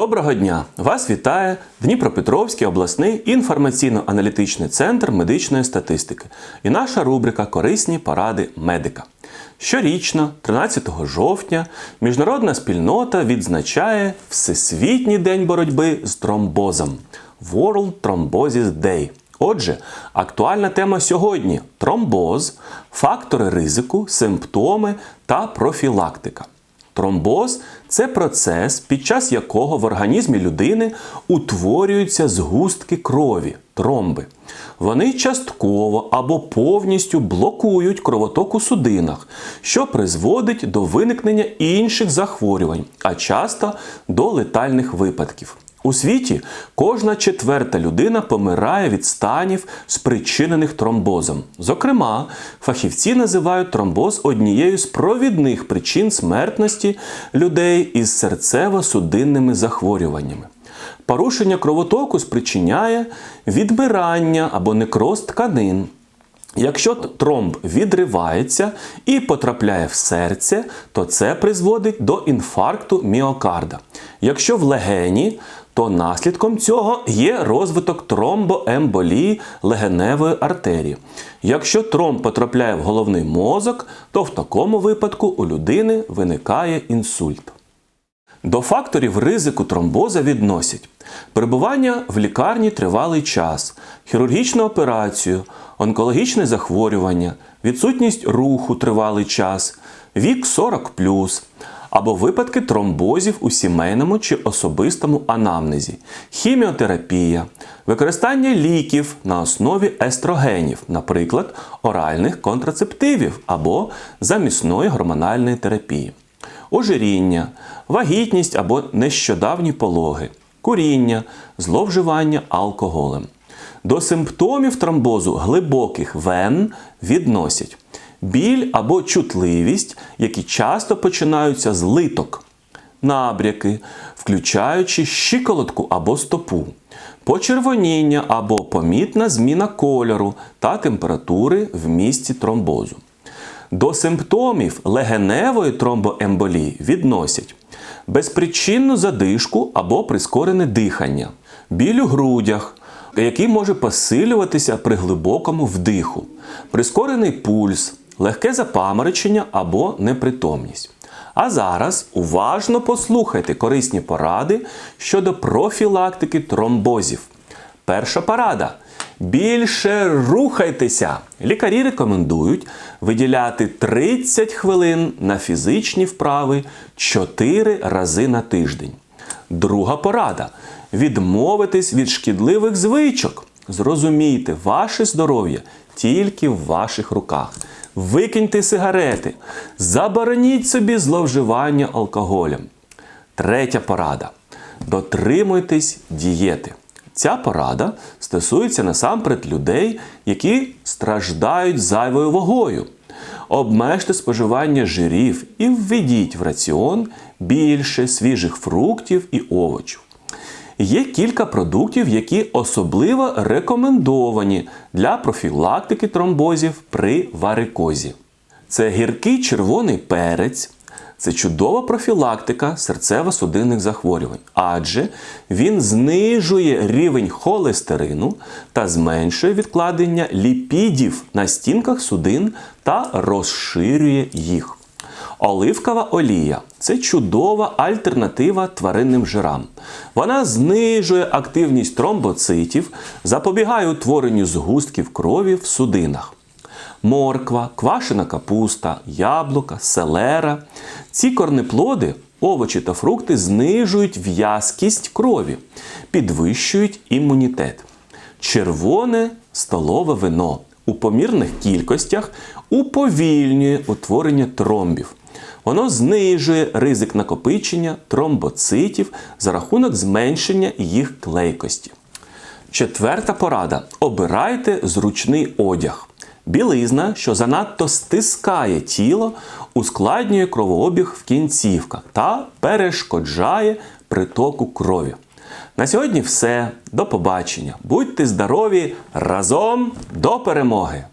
Доброго дня! Вас вітає Дніпропетровський обласний інформаційно-аналітичний центр медичної статистики і наша рубрика Корисні поради медика. Щорічно, 13 жовтня, міжнародна спільнота відзначає Всесвітній день боротьби з тромбозом World Thrombosis Day. Отже, актуальна тема сьогодні тромбоз, фактори ризику, симптоми та профілактика. Тромбоз це процес, під час якого в організмі людини утворюються згустки крові, тромби. Вони частково або повністю блокують кровоток у судинах, що призводить до виникнення інших захворювань, а часто до летальних випадків. У світі кожна четверта людина помирає від станів, спричинених тромбозом. Зокрема, фахівці називають тромбоз однією з провідних причин смертності людей із серцево-судинними захворюваннями. Порушення кровотоку спричиняє відбирання або некроз тканин. Якщо тромб відривається і потрапляє в серце, то це призводить до інфаркту міокарда. Якщо в легені, то наслідком цього є розвиток тромбоемболії легеневої артерії. Якщо тромб потрапляє в головний мозок, то в такому випадку у людини виникає інсульт. До факторів ризику тромбоза відносять перебування в лікарні тривалий час, хірургічну операцію, онкологічне захворювання, відсутність руху тривалий час, вік 40 або випадки тромбозів у сімейному чи особистому анамнезі, хіміотерапія, використання ліків на основі естрогенів, наприклад, оральних контрацептивів або замісної гормональної терапії, ожиріння, вагітність або нещодавні пологи, куріння, зловживання алкоголем. До симптомів тромбозу глибоких вен відносять біль або чутливість, які часто починаються з литок, набряки, включаючи щиколотку або стопу, почервоніння або помітна зміна кольору та температури в місці тромбозу. До симптомів легеневої тромбоемболії відносять безпричинну задишку або прискорене дихання, біль у грудях, який може посилюватися при глибокому вдиху, прискорений пульс, легке запаморочення або непритомність. А зараз уважно послухайте корисні поради щодо профілактики тромбозів. Перша порада. Більше рухайтеся! Лікарі рекомендують виділяти 30 хвилин на фізичні вправи 4 рази на тиждень. Друга порада. Відмовитись від шкідливих звичок. Зрозумійте, ваше здоров'я тільки в ваших руках. Викиньте сигарети, забороніть собі зловживання алкоголем. Третя порада. Дотримуйтесь дієти. Ця порада стосується насамперед людей, які страждають зайвою вагою. Обмежте споживання жирів і введіть в раціон більше свіжих фруктів і овочів. Є кілька продуктів, які особливо рекомендовані для профілактики тромбозів при варикозі. Це гіркий червоний перець, це чудова профілактика серцево-судинних захворювань, адже він знижує рівень холестерину та зменшує відкладення ліпідів на стінках судин та розширює їх. Оливкова олія це чудова альтернатива тваринним жирам. Вона знижує активність тромбоцитів, запобігає утворенню згустків крові в судинах. Морква, квашена капуста, яблука, селера. Ці корнеплоди, овочі та фрукти знижують в'язкість крові, підвищують імунітет. Червоне столове вино у помірних кількостях уповільнює утворення тромбів. Воно знижує ризик накопичення тромбоцитів за рахунок зменшення їх клейкості. Четверта порада: обирайте зручний одяг. Білизна, що занадто стискає тіло, ускладнює кровообіг в кінцівках та перешкоджає притоку крові. На сьогодні все. До побачення. Будьте здорові! Разом до перемоги!